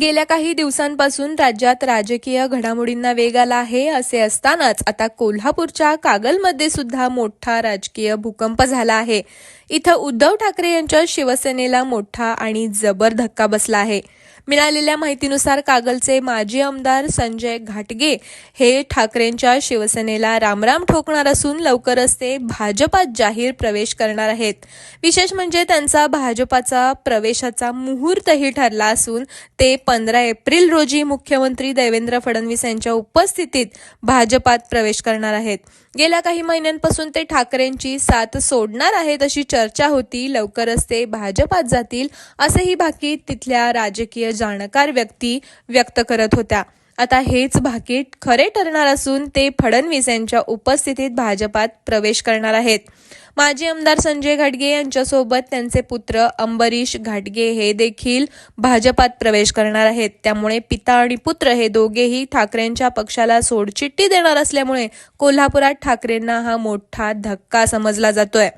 गेल्या काही दिवसांपासून राज्यात राजकीय घडामोडींना वेग आला आहे असे असतानाच आता कोल्हापूरच्या कागलमध्ये सुद्धा मोठा राजकीय भूकंप झाला आहे. इथं उद्धव ठाकरे यांच्या शिवसेनेला मोठा आणि जबर धक्का बसला आहे. मिळालेल्या माहितीनुसार कागलचे माजी आमदार संजय घाटगे हे ठाकरेंच्या शिवसेनेला रामराम ठोकणार असून लवकरच ते भाजपात जाहीर प्रवेश करणार आहेत. विशेष म्हणजे त्यांचा भाजपाचा प्रवेशाचा मुहूर्तही ठरला असून ते पंधरा एप्रिल रोजी मुख्यमंत्री देवेंद्र फडणवीस यांच्या उपस्थितीत भाजपात प्रवेश करणार आहेत. गेल्या काही महिन्यांपासून ते ठाकरेंची साथ सोडणार आहेत अशी चर्चा होती. लवकरच ते भाजपात जातील असेही बाकी तिथल्या राजकीय जाणकार व्यक्ती व्यक्त करत होत्या. आता हेच भाकीट खरे ठरणार असून ते फडणवीस यांच्या उपस्थितीत भाजपात प्रवेश करणार आहेत. माजी आमदार संजय घाटगे यांच्यासोबत त्यांचे पुत्र अंबरीश घाटगे हे देखील भाजपात प्रवेश करणार आहेत. त्यामुळे पिता आणि पुत्र हे दोघेही ठाकरेंच्या पक्षाला सोडचिठ्ठी देणार असल्यामुळे कोल्हापुरात ठाकरेंना हा मोठा धक्का समजला जातोय.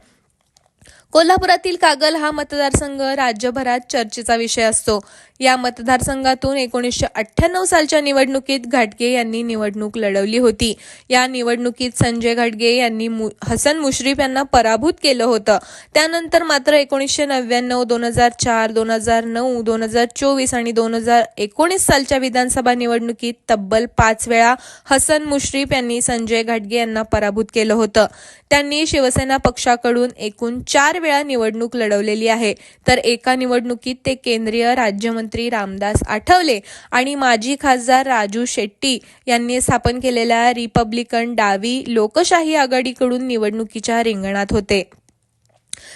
कोल्हापुरातील कागल हा मतदारसंघ राज्यभरात चर्चेचा विषय असतो. या मतदारसंघातून एकोणीसशे अठ्ठ्याण्णव सालच्या निवडणुकीत घाटगे यांनी निवडणूक लढवली होती. या निवडणुकीत संजय घाटगे यांनी मु- हसन मुश्रीफ यांना पराभूत केलं होतं. त्यानंतर मात्र एकोणीसशे नव्याण्णव दोन हजार चार दोन हजार नऊ दोन हजार चोवीस आणि दोन हजार एकोणीस सालच्या विधानसभा निवडणुकीत तब्बल पाच वेळा हसन मुश्रीफ यांनी संजय घाटगे यांना पराभूत केलं होतं. त्यांनी शिवसेना पक्षाकडून एकूण चार चार वेळा निवडणूक लढवलेली आहे. तर एका निवडणुकीत ते केंद्रीय राज्यमंत्री रामदास आठवले आणि माजी खासदार राजू शेट्टी यांनी स्थापन केलेल्या रिपब्लिकन डावी लोकशाही आघाडीकडून निवडणुकीच्या रिंगणात होते.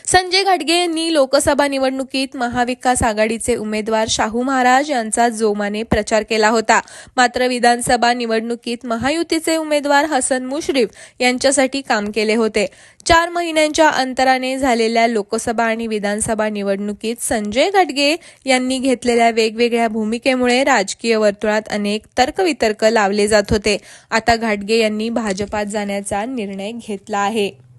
संजय घाटगे यांनी लोकसभा निवडणुकीत महाविकास आघाडीचे उमेदवार शाहू महाराज यांचा जोमाने प्रचार केला होता. मात्र विधानसभा निवडणुकीत महायुतीचे उमेदवार हसन मुश्रीफ यांच्यासाठी काम केले होते. चार महिन्यांच्या अंतराने झालेल्या लोकसभा आणि विधानसभा निवडणुकीत संजय घाटगे यांनी घेतलेल्या वेगवेगळ्या भूमिकेमुळे राजकीय वर्तुळात अनेक तर्कवितर्क लावले जात होते. आता घाटगे यांनी भाजपात जाण्याचा निर्णय घेतला आहे.